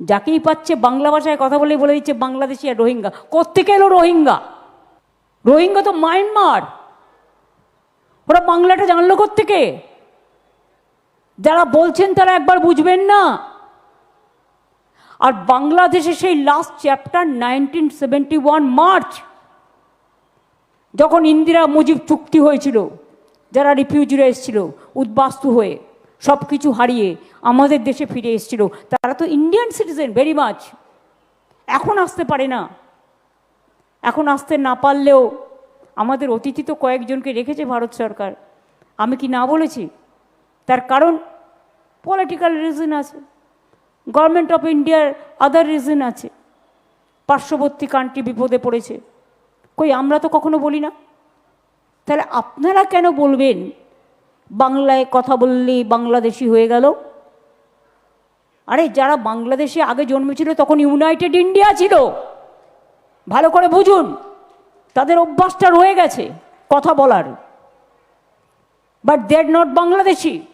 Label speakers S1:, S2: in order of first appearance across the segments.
S1: যাকেই পাচ্ছে বাংলা ভাষায় কথা বলেই বলে দিচ্ছে বাংলাদেশি আর রোহিঙ্গা। কোত্থেকে এলো রোহিঙ্গা? রোহিঙ্গা তো মায়ানমার। ওরা বাংলাটা জানলো কোত্থেকে? যারা বলছেন তারা একবার বুঝবেন না। আর বাংলাদেশে সেই last chapter nineteen seventy one March, যখন ইন্দিরা মুজিব চুক্তি হয়েছিল, যারা রিফিউজিরা এসেছিল, উদ্বাস্তু হয়ে। সব কিছু হারিয়ে আমাদের দেশে ফিরে এসেছিল। তারা তো ইন্ডিয়ান সিটিজেন ভেরি মাচ এখন আসতে পারে না। এখন আসতে না পারলেও আমাদের অতিথি তো কয়েকজনকে রেখেছে ভারত সরকার। আমি কি না বলেছি? তার কারণ পলিটিক্যাল রিজন আছে। গভর্নমেন্ট অফ ইন্ডিয়ার আদার রিজন আছে। পার্শ্ববর্তী কান্ট্রি বিপদে পড়েছে। কই, আমরা তো কখনো বলি না? তাহলে আপনারা কেন বলবেন বাংলায় কথা বললেই বাংলাদেশি হয়ে গেল। আরে, যারা বাংলাদেশে আগে জন্মেছিল তখন ইউনাইটেড ইন্ডিয়া ছিল। ভালো করে বুঝুন, তাদের অভ্যাসটা রয়ে গেছে কথা বলার। But they are not Bangladeshi.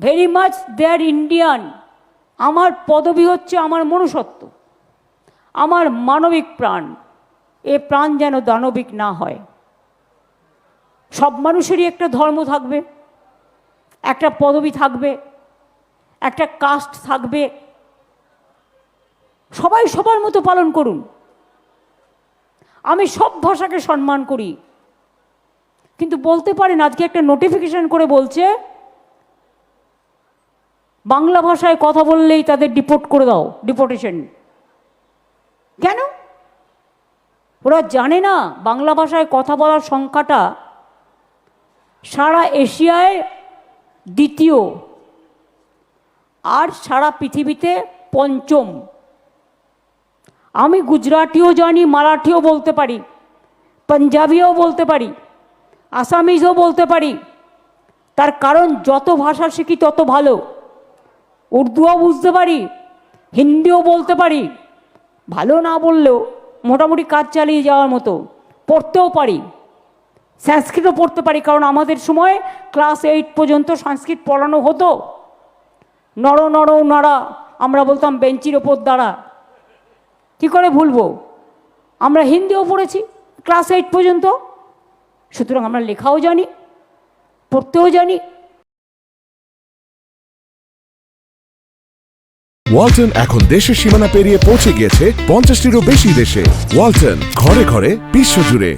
S1: Very much they are Indian আমার পদবি হচ্ছে আমার মনুষ্যত্ব। আমার মানবিক প্রাণ। এ প্রাণ যেন দানবিক না হয়। সব মানুষেরই একটা ধর্ম থাকবে, একটা পদবি থাকবে, একটা কাস্ট থাকবে। সবাই সবার মতো পালন করুন। আমি সব ভাষাকে সম্মান করি। কিন্তু বলতে পারেন, আজকে একটা নোটিফিকেশন করে বলছে, বাংলা ভাষায় কথা বললেই তাদের ডিপোর্ট করে দাও ডিপোর্টেশন কেন? ওরা জানে না বাংলা ভাষায় কথা বলার সংখ্যাটা সারা এশিয়ায় দ্বিতীয়, আর সারা পৃথিবীতে পঞ্চম। আমি গুজরাটিও জানি, মারাঠিও বলতে পারি, পাঞ্জাবিও বলতে পারি, আসামিজও বলতে পারি। তার কারণ, যত ভাষা শিখি তত ভালো। উর্দুও বুঝতে পারি, হিন্দিও বলতে পারি। ভালো না বললেও মোটামুটি কাজ চালিয়ে যাওয়ার মতো, পড়তেও পারি। সংস্কৃতও পড়তে পারি, কারণ আমাদের সময় ক্লাস এইট পর্যন্ত সংস্কৃত পড়ানো হতো। নর নর নড়া আমরা বলতাম বেঞ্চির ওপর দাঁড়া। কী করে ভুলবো? আমরা হিন্দিও পড়েছি, ক্লাস এইট পর্যন্ত। সুতরাং আমরা লেখাও জানি, পড়তেও জানি।
S2: ওয়ালটন এখন দেশের সীমানা পেরিয়ে পৌঁছে গিয়েছে পঞ্চাশটিরও বেশি দেশে। ওয়ালটন, ঘরে ঘরে বিশ্বজুড়ে